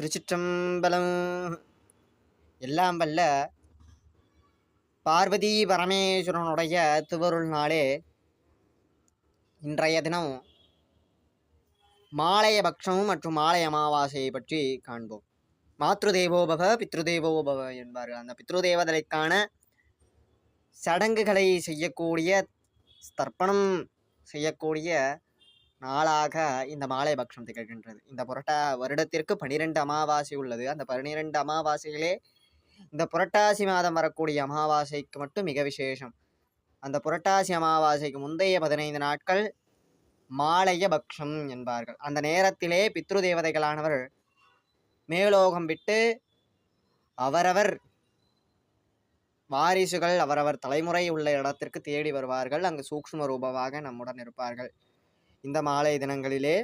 திருச்சிற்றம்பலம். எல்லாம் வல்ல பார்வதி பரமேஸ்வரனுடைய துவருள் நாளே. இன்றைய தினம் மாலைய பக்ஷம் மற்றும் மாலை அமாவாசையை பற்றி காண்போம். மாத்ருதேவோபவ பித்ருதேவோபவ என்பார்கள். அந்த பித்ருதேவதற்கான சடங்குகளை செய்யக்கூடிய தர்ப்பணம் செய்யக்கூடிய நாளாக இந்த மாலை பக்ஷம் திகழ்கின்றது. இந்த புரட்டா வருடத்திற்கு பனிரெண்டு அமாவாசை உள்ளது. அந்த பன்னிரெண்டு அமாவாசைகளே இந்த புரட்டாசி மாதம் வரக்கூடிய அமாவாசைக்கு மட்டும் மிக விசேஷம். அந்த புரட்டாசி அமாவாசைக்கு முந்தைய பதினைந்து நாட்கள் மாலைய பக்ஷம் என்பார்கள். அந்த நேரத்திலே பித்ரு தேவதைகளானவர் மேலோகம் விட்டு அவரவர் வாரிசுகள் அவரவர் தலைமுறை உள்ள இடத்திற்கு தேடி வருவார்கள். அங்கு சூக்ஷ்ம ரூபமாக நம்முடன் இருப்பார்கள். இந்த மாலை தினங்களிலே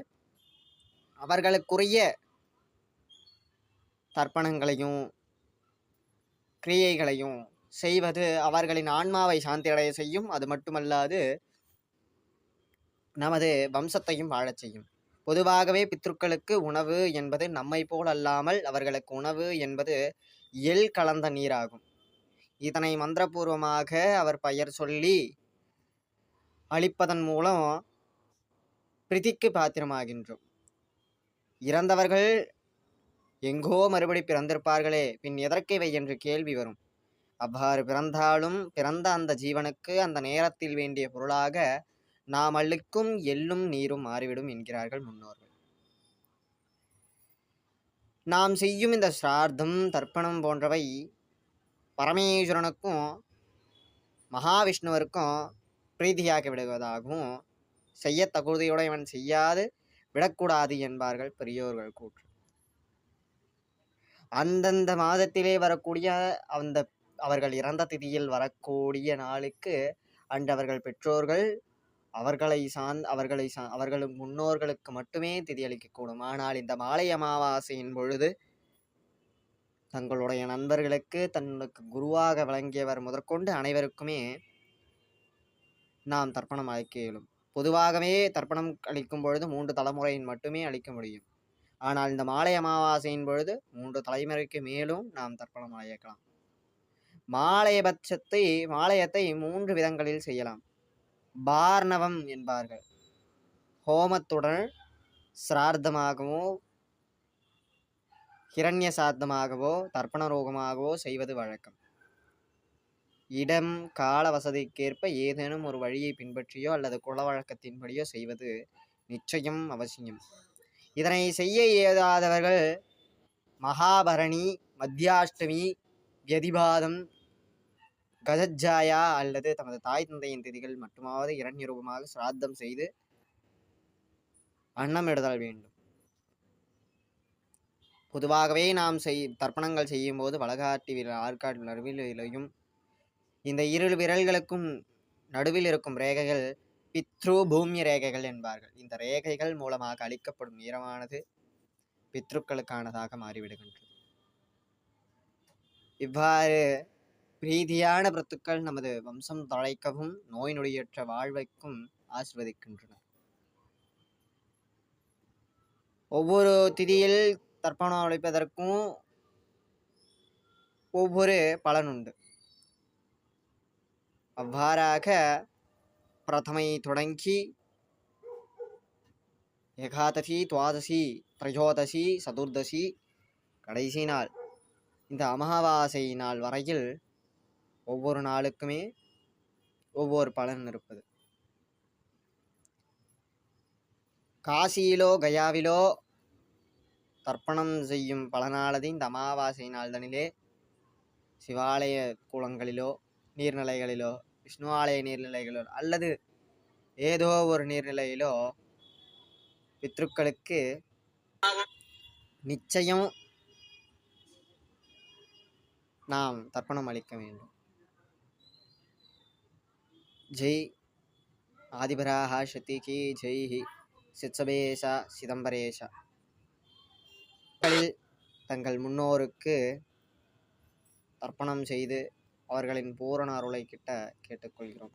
அவர்களுக்குரிய தர்ப்பணங்களையும் கிரியைகளையும் செய்வது அவர்களின் ஆன்மாவை சாந்தியடைய செய்யும். அது மட்டுமல்லாது நமது வம்சத்தையும் வாழச் செய்யும். பொதுவாகவே பித்ருக்களுக்கு உணவு என்பது நம்மை போல் அல்லாமல் அவர்களுக்கு உணவு என்பது எல் கலந்த நீராகும். இதனை மந்திரபூர்வமாக அவர் பெயர் சொல்லி அளிப்பதன் மூலம் பிரிதிக்கு பாத்திரமாகின்றோம். இறந்தவர்கள் எங்கோ மறுபடி பிறந்திருப்பார்களே பின் எதற்கிவை என்று கேள்வி வரும். அவ்வாறு பிறந்தாலும் பிறந்த அந்த ஜீவனுக்கு அந்த நேரத்தில் வேண்டிய பொருளாக நாம் அள்ளிக்கும் எள்ளும் நீரும் மாறிவிடும் என்கிறார்கள் முன்னோர்கள். நாம் செய்யும் இந்த சிரார்த்தம் தர்ப்பணம் போன்றவை பரமேஸ்வரனுக்கும் மகாவிஷ்ணுவருக்கும் பிரீதியாக்கி விடுவதாகவும் செய்ய தகுதியுடையவன் செய்யாது விடக்கூடாது என்பார்கள் பெரியோர்கள் கூற்று. அந்தந்த மாதத்திலே வரக்கூடிய அந்த அவர்கள் இறந்த திதியில் வரக்கூடிய நாளுக்கு அன்று அவர்கள் பெற்றோர்கள் அவர்களை சார்ந் அவர்களை சா அவர்களும் முன்னோர்களுக்கு மட்டுமே திதியளிக்கக்கூடும் ஆனால் இந்த மாலை அமாவாசையின் பொழுது தங்களுடைய நண்பர்களுக்கு தன்னுக்கு குருவாக விளங்கியவர் முதற்கொண்டு அனைவருக்குமே நாம் தர்ப்பணம் அளிக்க இயலும். பொதுவாகவே தர்ப்பணம் அளிக்கும் பொழுது மூன்று தலைமுறையின் மட்டுமே அளிக்க முடியும். ஆனால் இந்த மாலை அமாவாசையின் பொழுது மூன்று தலைமுறைக்கு மேலும் நாம் தர்ப்பணம் அழைக்கலாம் மாலையபட்சத்தை மாலையத்தை மூன்று விதங்களில் செய்யலாம். பார்ணவம் என்பார்கள். ஹோமத்துடன் சிரார்த்தமாகவோ ஹிரண்ய சாத்தமாகவோ தர்ப்பண ரோகமாகவோ செய்வது வழக்கம். இடம் கால வசதிக்கேற்ப ஏதேனும் ஒரு வழியை பின்பற்றியோ அல்லது குல வழக்கத்தின்படியோ செய்வது நிச்சயம் அவசியம். இதனை செய்ய இயலாதவர்கள் மகாபரணி மத்தியாஷ்டமி வியதிபாதம் கஜஜாயா அல்லது தமது தாய் தந்தையின் திதிகள் மட்டுமாவது இரண்யரூபமாக சிராத்தம் செய்து அன்னமிடுதல் வேண்டும். பொதுவாகவே நாம் செய் தர்ப்பணங்கள் செய்யும் போது வளகாட்டி விரல் ஆற்காட்டு இந்த இரு விரல்களுக்கும் நடுவில் இருக்கும் ரேகைகள் பித்ரு பூமி ரேகைகள் என்பார்கள். இந்த ரேகைகள் மூலமாக அளிக்கப்படும் ஈரமானது பித்ருக்களுக்கானதாக மாறிவிடுகின்றது. இவ்வாறு பிரீதியான பிரத்துக்கள் நமது வம்சம் தழைக்கவும் நோய் நொடியற்ற வாழ்வைக்கும் ஆசிர்வதிக்கின்றன. ஒவ்வொரு திதியில் தர்ப்பணம் அளிப்பதற்கும் ஒவ்வொரு பலனுண்டு அவ்வாறாக பிரதமை தொடங்கி ஏகாதசி துவாதசி திரையோதசி சதுர்தசி கடைசி நாள் இந்த அமாவாசை நாள் வரையில் ஒவ்வொரு நாளுக்குமே ஒவ்வொரு பலன் இருப்பது. காசியிலோ கயாவிலோ தர்ப்பணம் செய்யும் பலனானது இந்த அமாவாசை நாள்தனிலே சிவாலய கூலங்களிலோ நீர்நிலைகளிலோ விஷ்ணு ஆலய நீர்நிலைகளோ அல்லது ஏதோ ஒரு நீர்நிலையிலோ பித்ருக்களுக்கு நிச்சயம் நாம் தர்ப்பணம் அளிக்க வேண்டும். ஜெய் ஆதிபராக சதிகி ஜெய் சித்சபேஷா சிதம்பரேஷா. தங்கள் முன்னோருக்கு தர்ப்பணம் செய்து அவர்களின் பூரண அருளை கிட்ட கேட்டுக்கொள்கிறோம்.